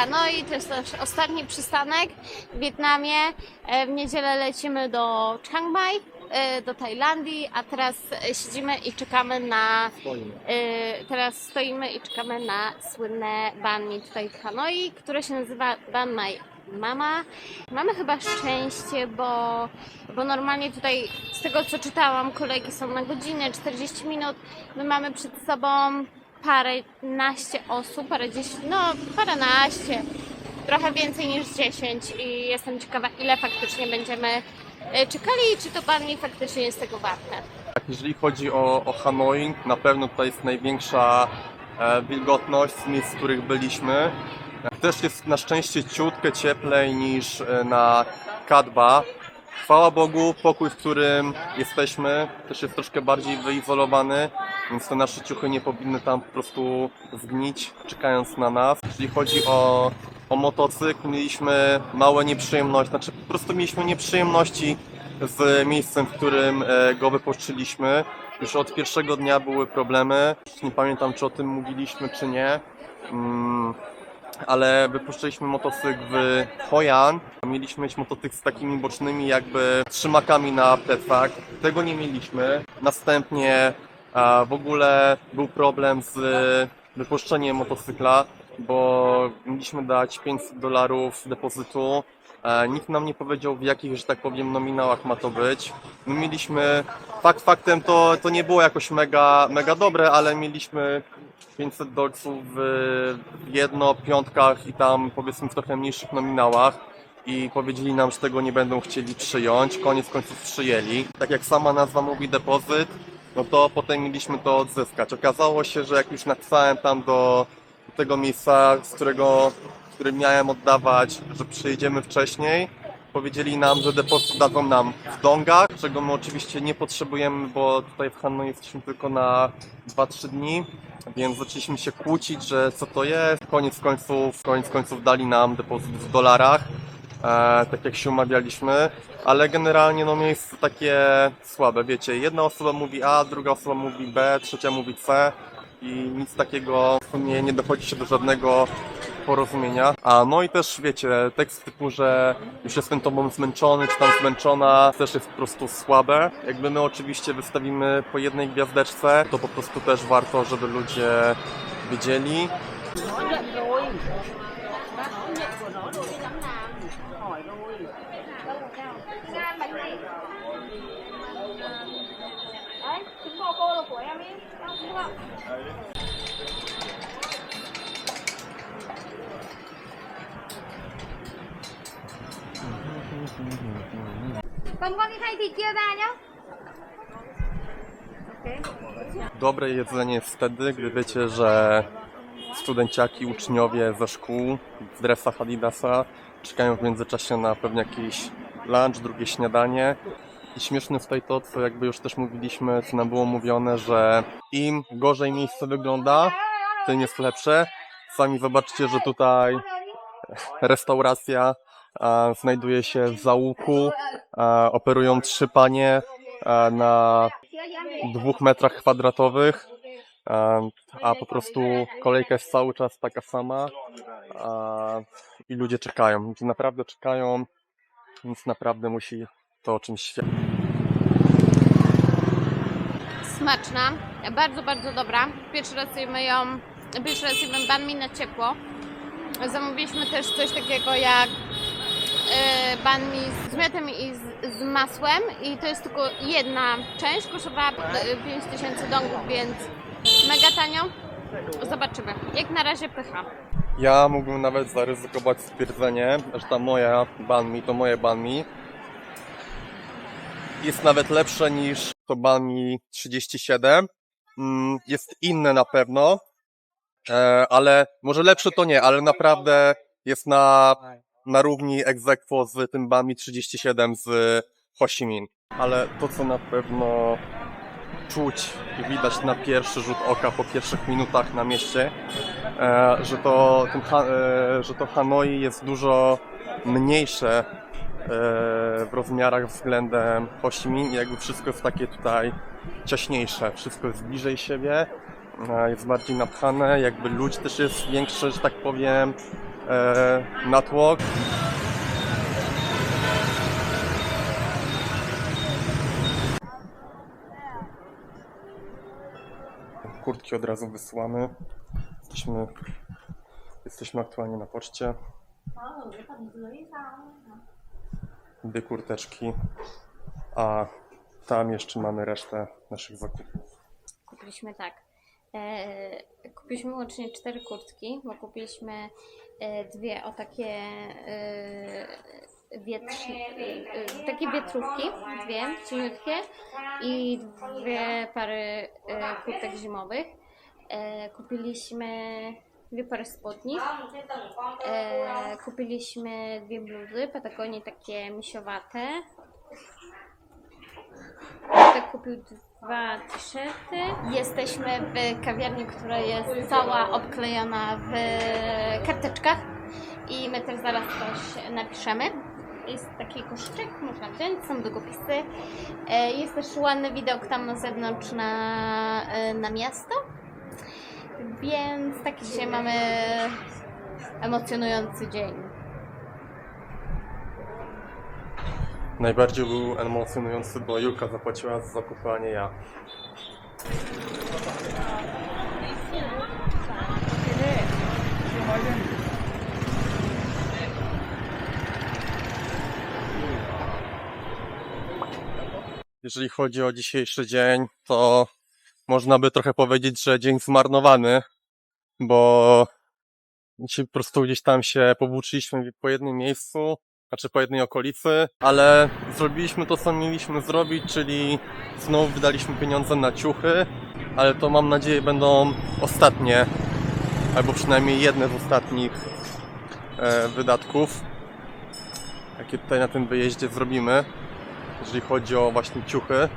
Hanoi, to jest nasz ostatni przystanek w Wietnamie. E, W niedzielę lecimy do Chiang Mai, e, do Tajlandii, a teraz siedzimy i czekamy na E, Teraz stoimy i czekamy na słynne banh mi tutaj w Hanoi, które się nazywa Banh Mai Mama. Mamy chyba szczęście, bo, bo normalnie tutaj z tego co czytałam, kolejki są na godzinę, 40 minut. My mamy przed sobą parę naście osób, parę dziesięć, no paręnaście, trochę więcej niż 10 i jestem ciekawa ile faktycznie będziemy e, czekali i czy to banh mi faktycznie jest tego warte. Tak, jeżeli chodzi o, o Hanoi, na pewno tutaj jest największa e, wilgotność z miejsc, w których byliśmy. Też jest na szczęście ciutkę cieplej niż e, na Kadba. Chwała Bogu, pokój, w którym jesteśmy, też jest troszkę bardziej wyizolowany, więc te nasze ciuchy nie powinny tam po prostu zgnić, czekając na nas. Jeżeli chodzi o, o motocykl, mieliśmy małe nieprzyjemności, znaczy po prostu mieliśmy nieprzyjemności z miejscem, w którym e, go wypożyczyliśmy. Już od pierwszego dnia były problemy. Nie pamiętam, czy o tym mówiliśmy, czy nie. Mm, ale wypuszczyliśmy motocykl w Hoi An. Mieliśmy mieć motocykl z takimi bocznymi jakby trzymakami na plecach. Tego nie mieliśmy. Następnie w ogóle był problem z wypuszczeniem motocykla, bo mieliśmy dać 500 dolarów depozytu. E, Nikt nam nie powiedział w jakich, że tak powiem, nominałach ma to być. My mieliśmy, fakt faktem to, to nie było jakoś mega, mega dobre, ale mieliśmy 500 dolców w jedno, piątkach i tam powiedzmy w trochę mniejszych nominałach i powiedzieli nam, że tego nie będą chcieli przyjąć. Koniec końców przyjęli. Tak jak sama nazwa mówi depozyt, no to potem mieliśmy to odzyskać. Okazało się, że jak już napisałem tam do tego miejsca, z którego, którym miałem oddawać, że przyjedziemy wcześniej, powiedzieli nam, że depozyt dadzą nam w dongach, czego my oczywiście nie potrzebujemy, bo tutaj w Hanoi jesteśmy tylko na 2-3 dni, więc zaczęliśmy się kłócić, że co to jest. Koniec końców, koniec końców dali nam depozyt w dolarach, e, tak jak się umawialiśmy, ale generalnie no miejsce takie słabe, wiecie, jedna osoba mówi A, druga osoba mówi B, trzecia mówi C i nic takiego w sumie nie dochodzi się do żadnego porozumienia. A no i też wiecie, tekst typu, że już jestem tobą zmęczony, czy tam zmęczona, też jest po prostu słabe. Jakby my oczywiście wystawimy po jednej gwiazdeczce, to po prostu też warto, żeby ludzie wiedzieli. Kia ra nhá Ok Dobre jedzenie jest wtedy, gdy wiecie, że studenciaki, uczniowie ze szkół w dresach Adidasa czekają w międzyczasie na pewnie jakiś lunch, drugie śniadanie. I śmieszne jest tutaj to, co jakby już też mówiliśmy, co nam było mówione, że im gorzej miejsce wygląda, tym jest lepsze. Sami zobaczcie, że tutaj restauracja znajduje się w załuku, operują trzy panie na dwóch metrach kwadratowych, a, po prostu kolejka jest cały czas taka sama i ludzie czekają. Naprawdę czekają, więc naprawdę musi to o czymś świadczyć. Smaczna, bardzo, bardzo dobra. Pierwszy raz jemy ją, pierwszy raz jemy banh mi na ciepło. Zamówiliśmy też coś takiego jak e, banh mi z miotem i z, z masłem i to jest tylko jedna część, kosztowała e, 5000 dongów, więc mega tanio. Zobaczymy. Jak na razie pycha. Ja mógłbym nawet zaryzykować stwierdzenie, że ta moja banmi, to moje banmi jest nawet lepsze niż to banmi 37. Mm, Jest inne na pewno, e, ale może lepsze to nie, ale naprawdę jest na, na równi aequo z tym banmi 37 z Ho Chi Minh. Ale to co na pewno czuć i widać na pierwszy rzut oka po pierwszych minutach na mieście, e, że to, tym, e, że to Hanoi jest dużo mniejsze e, w rozmiarach względem Ho Chi Minh jakby wszystko jest takie tutaj ciaśniejsze, wszystko jest bliżej siebie, jest bardziej napchane, jakby ludzi też jest większy, że tak powiem, e, natłok. Kurtki od razu wysyłamy. Jesteśmy, jesteśmy aktualnie na poczcie. Dwie kurteczki, a tam jeszcze mamy resztę naszych zakupów. Kupiliśmy tak. E, kupiliśmy łącznie cztery kurtki, bo kupiliśmy e, dwie o takie e, wietrz, e, takie wietrówki, dwie cieniutkie i dwie pary kurtek zimowych. Kupiliśmy dwie pary spodni. Kupiliśmy dwie bluzy, Patagonii takie misiowate. Kupił dwa t-shirty. Jesteśmy w kawiarni, która jest cała obklejona w karteczkach i my też zaraz coś napiszemy. Jest taki koszyczek, można wziąć, są długopisy. E, Jest też ładny widok tam na zewnątrz na, e, na miasto. Więc taki dzisiaj mamy emocjonujący dzień. Najbardziej był emocjonujący, bo Julka zapłaciła za zakupy, a nie ja. Jeżeli chodzi o dzisiejszy dzień, to można by trochę powiedzieć, że dzień zmarnowany, bo po prostu gdzieś tam się powłóczyliśmy po jednym miejscu, znaczy po jednej okolicy, ale zrobiliśmy to, co mieliśmy zrobić, czyli znowu wydaliśmy pieniądze na ciuchy, ale to mam nadzieję będą ostatnie, albo przynajmniej jedne z ostatnich e, wydatków, jakie tutaj na tym wyjeździe zrobimy, jeżeli chodzi o właśnie ciuchy.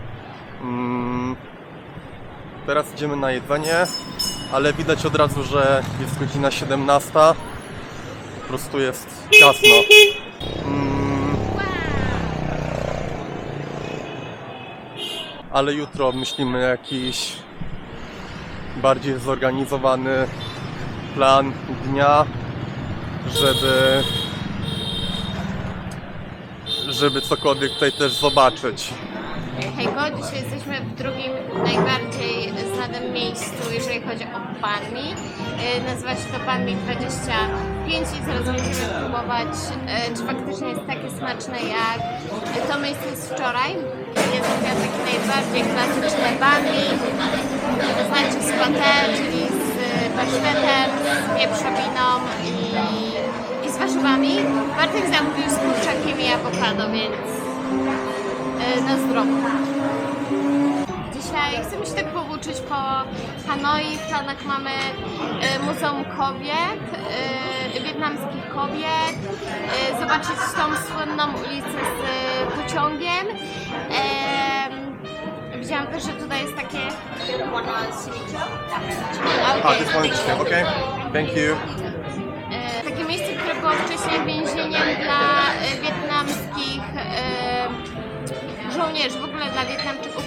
Mm, teraz idziemy na jedzenie, ale widać od razu, że jest godzina 17. Po prostu jest ciasno. Ale jutro myślimy jakiś bardziej zorganizowany plan dnia, żeby żeby cokolwiek tutaj też zobaczyć. Hejko, dzisiaj jesteśmy w drugim najbardziej znanym miejscu, jeżeli chodzi o Banmi. E, Nazywa się to Banmi 25 i zaraz będziemy próbować, e, czy faktycznie jest takie smaczne jak to miejsce z wczoraj. Najbardziej klasyczne Banmi. To znaczy z paté, czyli z pasztetem, z wieprzowiną i, i z warzywami. Bartek zamówił z kurczakiem i awokado, więc e, na zdrowo. Dzisiaj chcemy się tak powłóczyć po Hanoi. W planach mamy e, Muzeum Kobiet, wietnamskich kobiet, zobaczyć tą słynną ulicę z pociągiem. Widziałam też, że tutaj jest takie... A, Okay. this one, okay? Thank you. E, takie miejsce, które było wcześniej więzieniem dla e, wietnamskich e, żołnierzy, w ogóle dla Wietnamczyków.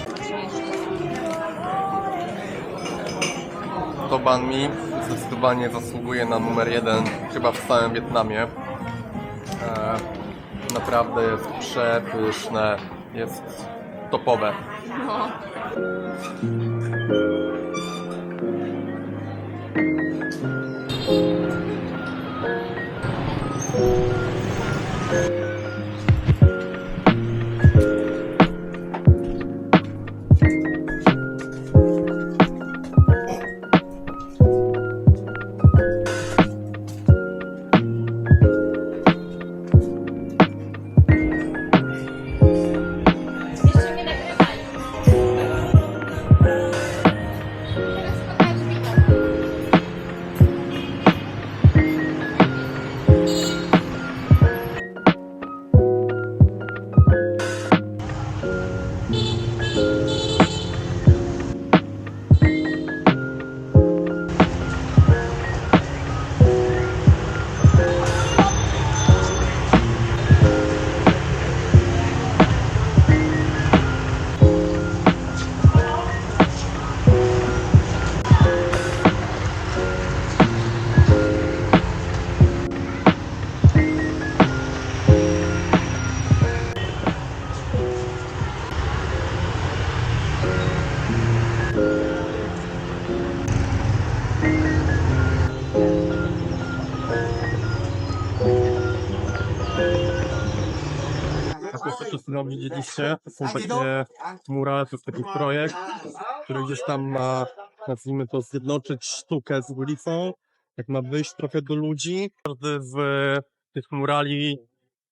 To Ban Mi zdecydowanie zasługuje na numer jeden chyba w całym Wietnamie. E, naprawdę jest przepyszne, jest topowe. No. Widzieliście, to są takie murale, to jest taki projekt, który gdzieś tam ma, nazwijmy to, zjednoczyć sztukę z ulicą, jak ma wyjść trochę do ludzi. Każdy z tych murali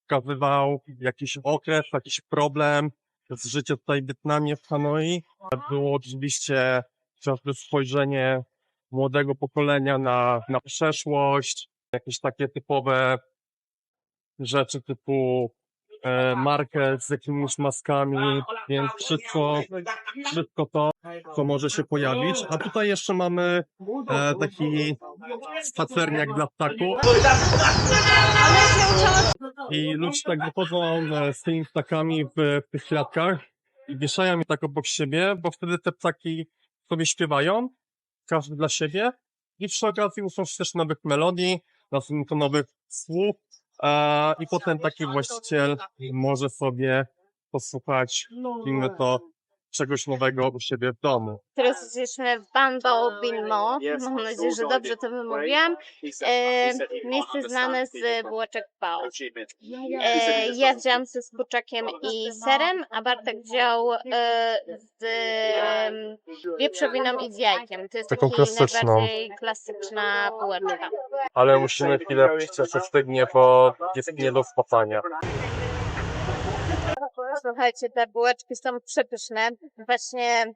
pokazywał jakiś okres, jakiś problem z życia tutaj w Wietnamie, w Hanoi. Było oczywiście chociażby spojrzenie młodego pokolenia na, na przeszłość, jakieś takie typowe rzeczy typu e, markę z jakimiś maskami, więc wszystko, wszystko to, co może się pojawić. A tutaj jeszcze mamy e, taki spacerniak dla ptaków. I ludzie tak wychodzą e, z tymi ptakami w, w tych klatkach i wieszają je tak obok siebie, bo wtedy te ptaki sobie śpiewają, każdy dla siebie i przy okazji uczą też nowych melodii, to nowych słów i potem taki właściciel może sobie posłuchać, nazwijmy to, czegoś nowego u siebie w domu. Teraz jesteśmy w Ban Bao Bin Mo. Mam nadzieję, że dobrze to wymówiłam. E, miejsce znane z bułeczek Bao. E, ja wzięłam ze z kurczakiem i serem, a Bartek wziął e, z e, wieprzowiną i z jajkiem. To jest Taką taki klasyczną. najbardziej klasyczna bułeczka. Ale musimy chwilę jeszcze stygnie, bo jest nie do spłacania. Słuchajcie, te bułeczki są przepyszne. Właśnie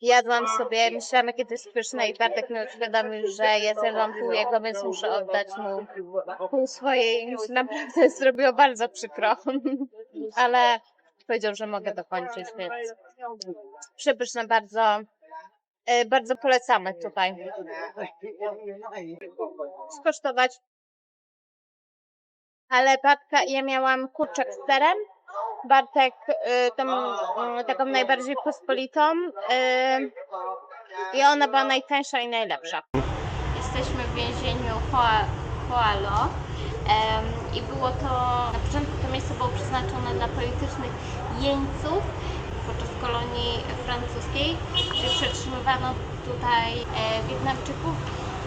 jadłam sobie, myślałam jakie to jest pyszne i Bartek mi uświadomił, że zjadłam pół jego, więc muszę oddać mu pół swojej. Naprawdę zrobiło bardzo przykro. Ale powiedział, że mogę dokończyć, więc przepyszne bardzo. e, Bardzo polecamy tutaj skosztować. Ale Bartka, ja miałam kurczak z serem, Bartek y, tą y, taką najbardziej pospolitą y, i ona była najtańsza i najlepsza. Jesteśmy w więzieniu em, i było to, na początku to miejsce było przeznaczone dla politycznych jeńców podczas kolonii francuskiej, gdzie przetrzymywano tutaj e, Wietnamczyków.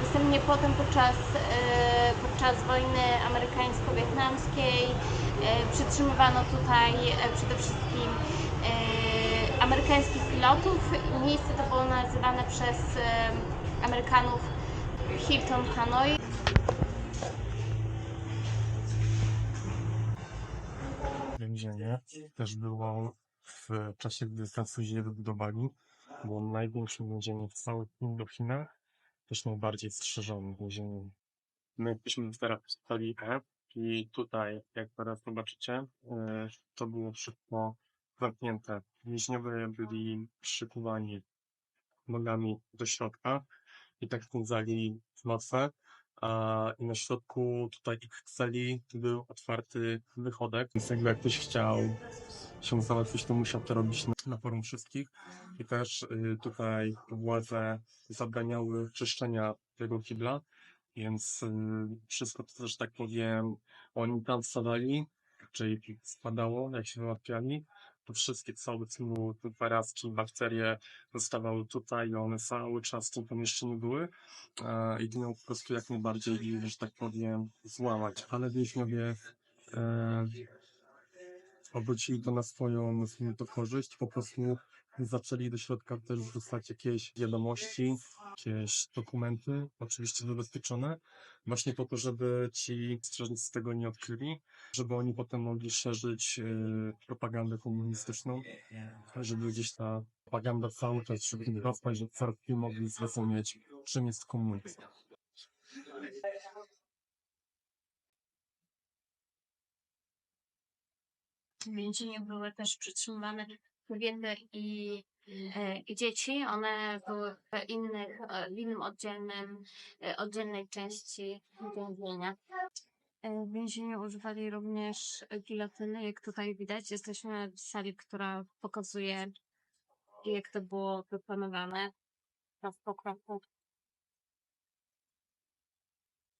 Następnie potem podczas, e, podczas wojny amerykańsko-wietnamskiej e, przetrzymywano tutaj e, przede wszystkim e, amerykańskich pilotów. Miejsce to było nazywane przez Amerykanów Hilton Hanoi. Więzienie też było w czasie, gdy Francuzi je wybudowali. Było największym więzieniem w całych Indochinach, też najbardziej strzeżonym więzieniem. My jesteśmy teraz w sali E i tutaj, jak teraz zobaczycie, e, to było wszystko zamknięte. Więźniowie byli przykuwani nogami do środka i tak spędzali noce. A i na środku tutaj ich celi był otwarty wychodek, więc jakby jak ktoś chciał się załatwić, to musiał to robić na, na forum wszystkich. I też y, tutaj władze zabraniały czyszczenia tego kibla, więc y, wszystko to, że tak powiem, oni tam wstawali, czyli spadało, jak się załatwiali, to wszystkie całe smut, zarazki, bakterie zostawały tutaj i one cały czas w tym pomieszczeniu były. E, jedyną po prostu jak najbardziej, że tak powiem, złamać. Ale więźniowie e, obrócili to na swoją, nazwijmy to, korzyść. Po prostu zaczęli do środka też wrzucać jakieś wiadomości, jakieś dokumenty, oczywiście zabezpieczone, właśnie po to, żeby ci strażnicy tego nie odkryli, żeby oni potem mogli szerzyć e, propagandę komunistyczną, żeby gdzieś ta propaganda cały czas, żeby nie rozpaść, że coraz lepiej mogli zrozumieć, czym jest komunizm. W więzieniu były też przetrzymywane kobiety i, e, i dzieci. One były w, innych, e, w innym oddzielnym, e, oddzielnej części więzienia. W więzieniu używali również gilotyny, jak tutaj widać. Jesteśmy w sali, która pokazuje, jak to było wyplanowane krok po kroku.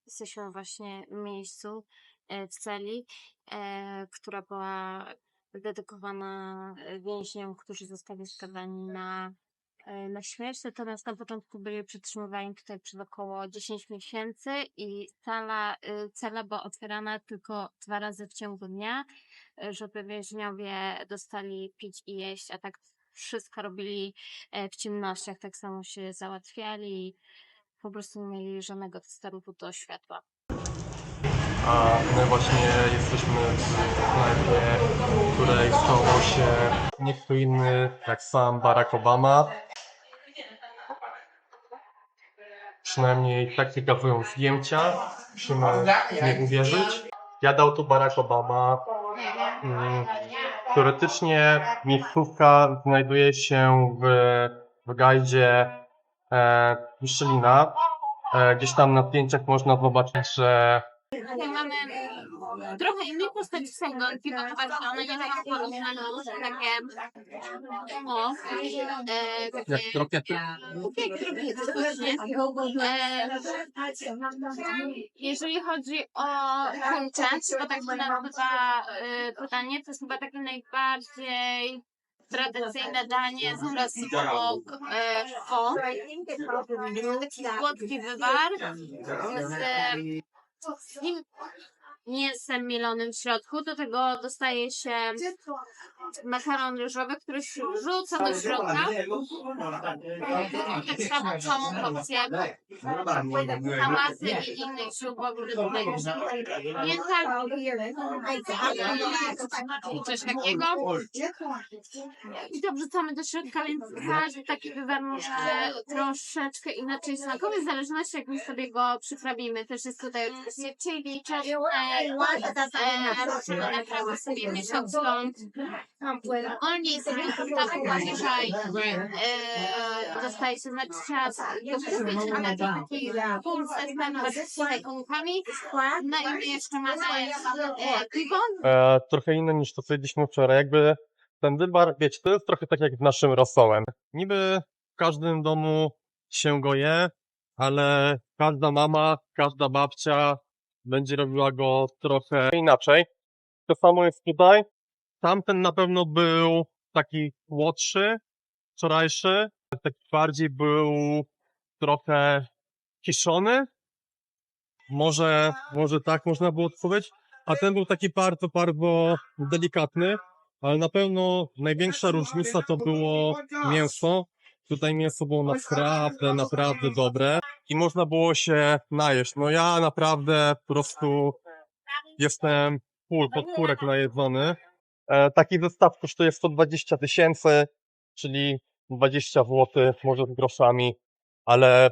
Jesteśmy właśnie w miejscu, w celi, która była dedykowana e, więźniom, którzy zostali skazani na e, na śmierć, natomiast na początku byli przetrzymywani tutaj przez około 10 miesięcy i cela, y, cela była otwierana tylko dwa razy w ciągu dnia, żeby więźniowie dostali pić i jeść, a tak wszystko robili e, w ciemnościach, tak samo się załatwiali po prostu nie mieli żadnego dostępu do światła. A my właśnie jesteśmy w knajpie, której schował się nie kto inny jak sam Barack Obama. Przynajmniej tak wykazują zdjęcia. Musimy nie uwierzyć. Jadał tu Barack Obama. Mm, Teoretycznie miejscówka znajduje się w, w gajdzie e, Michelina. E, gdzieś tam na zdjęciach można zobaczyć, że Tutaj mamy trochę innej postaci bo zobaczcie, one nie mają porównania, takie o, e, takie jak krokiety. takie krokiety. E, jeżeli chodzi o content, bo tak się nazywa e, to danie, to jest chyba takie najbardziej tradycyjne danie z obok e, fo. Słodki wywar z nim mięsem mielonym w środku. Do tego dostaje się makaron ryżowy, który się rzuca do środka. Tak samo całą porcję hamasy i innych ziół tutaj mięta i coś takiego. I to wrzucamy do środka, więc każdy taki wywar może troszeczkę inaczej smakować, w zależności jak my sobie go przyprawimy. Też jest tutaj oczywiście chili, czosnek, e, różne naprawy sobie miesiąc ląd. Ogólnie sobie tam dzisiaj e, dostaje się znać czas do kupić na taki punkt z bajkonkami. No i jeszcze mamy e, piwo. e, trochę inne niż to, co jedliśmy wczoraj. Jakby ten wybar, wiecie, to jest trochę tak jak w naszym rosołem. Niby w każdym domu się go je, ale każda mama, każda babcia będzie robiła go trochę inaczej. To samo jest tutaj. Tamten na pewno był taki młodszy, wczorajszy. Taki bardziej był trochę kiszony. Może, może tak można było odpowiedzieć. A ten był taki bardzo, bardzo delikatny, ale na pewno największa różnica to było mięso. Tutaj mięso było naprawdę, naprawdę dobre i można było się najeść. No ja naprawdę po prostu jestem full, pod kurek najedzony. E, taki zestaw kosztuje 120 tysięcy, czyli 20 zł, może z groszami, ale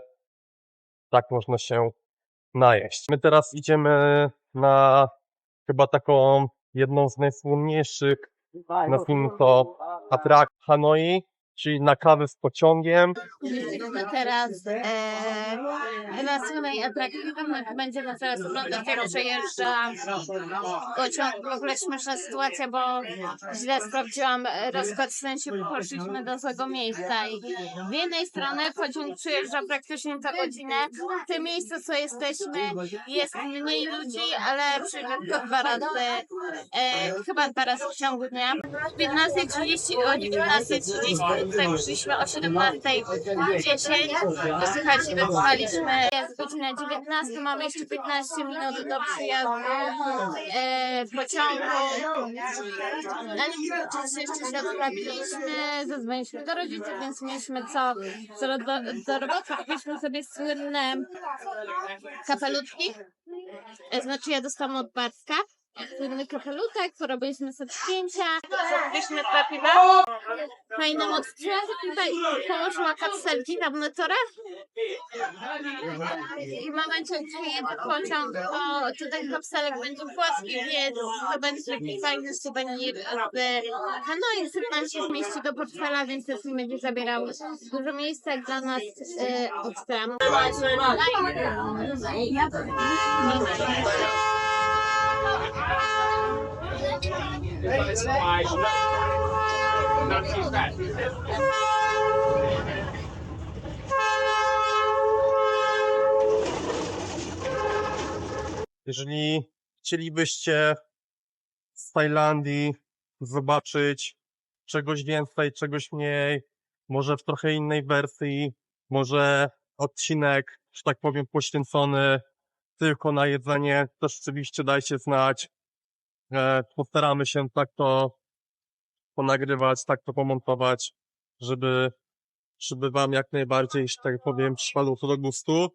tak można się najeść. My teraz idziemy na chyba taką jedną z najsłynniejszych, nazwijmy to, atrakcji Hanoi, czyli na kawę z pociągiem. Teraz e, na słynnej atrakcji. Będziemy teraz oglądać, jak przejeżdża pociąg. W ogóle śmieszna sytuacja, bo źle sprawdziłam rozkład, w sensie poszliśmy do złego miejsca i z jednej strony pociąg przejeżdża praktycznie co godzinę. W tym miejscu, co jesteśmy, jest mniej ludzi, ale przyjdzie tylko dwa razy, e, chyba razy w ciągu dnia. O 15.30 o 19.30 tutaj przyszliśmy o 17.10. Słuchajcie, wytrwaliśmy. Jest godzina 19, mamy jeszcze 15 minut do przyjazdu e, pociągu. Ale czas jeszcze źle sprawiliśmy, zadzwoniliśmy do rodziców, więc mieliśmy co, co do, do roboty. Kupiliśmy sobie słynne kapeluszki. E, Znaczy ja dostałam od Bartka. Słynny kapelutek, porobiliśmy sobie zdjęcia, zrobiliśmy dwa piwa. Fajne mocne. Tutaj położyła kapselki tam na torach. I w momencie, gdy jedzie pociąg, to tutaj kapselek będzie płaski, więc to będzie taki fajny suwenir z Hanoi. Syp nam się zmieści do portfela, więc też nie będzie zabierał dużo miejsca jak dla nas e, Jeżeli chcielibyście z Tajlandii zobaczyć czegoś więcej, czegoś mniej, może w trochę innej wersji, może odcinek, że tak powiem, poświęcony tylko na jedzenie, też oczywiście dajcie znać. Postaramy się tak to ponagrywać, tak to pomontować, żeby, żeby wam jak najbardziej, że tak powiem, przypadło to do gustu.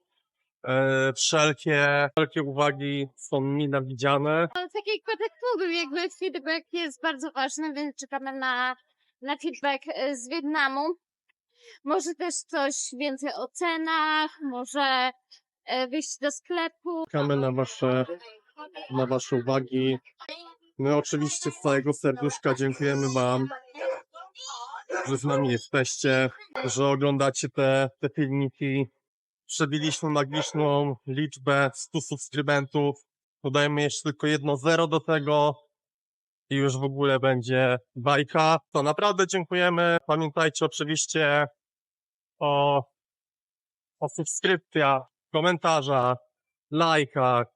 E, wszelkie, wszelkie uwagi są mile widziane. No, tak Kotek mówił, jakby feedback jest bardzo ważny, więc czekamy na, na feedback e, z Wietnamu. Może też coś więcej o cenach, może e, wyjść do sklepu. Czekamy na wasze, na wasze uwagi. My oczywiście z całego serduszka dziękujemy wam, że z nami jesteście, że oglądacie te, te filmiki. Przebiliśmy magiczną liczbę 100 subskrybentów. Dodajemy jeszcze tylko jedno zero do tego i już w ogóle będzie bajka. To naprawdę dziękujemy. Pamiętajcie oczywiście o, o subskrypcjach, komentarzach, lajkach.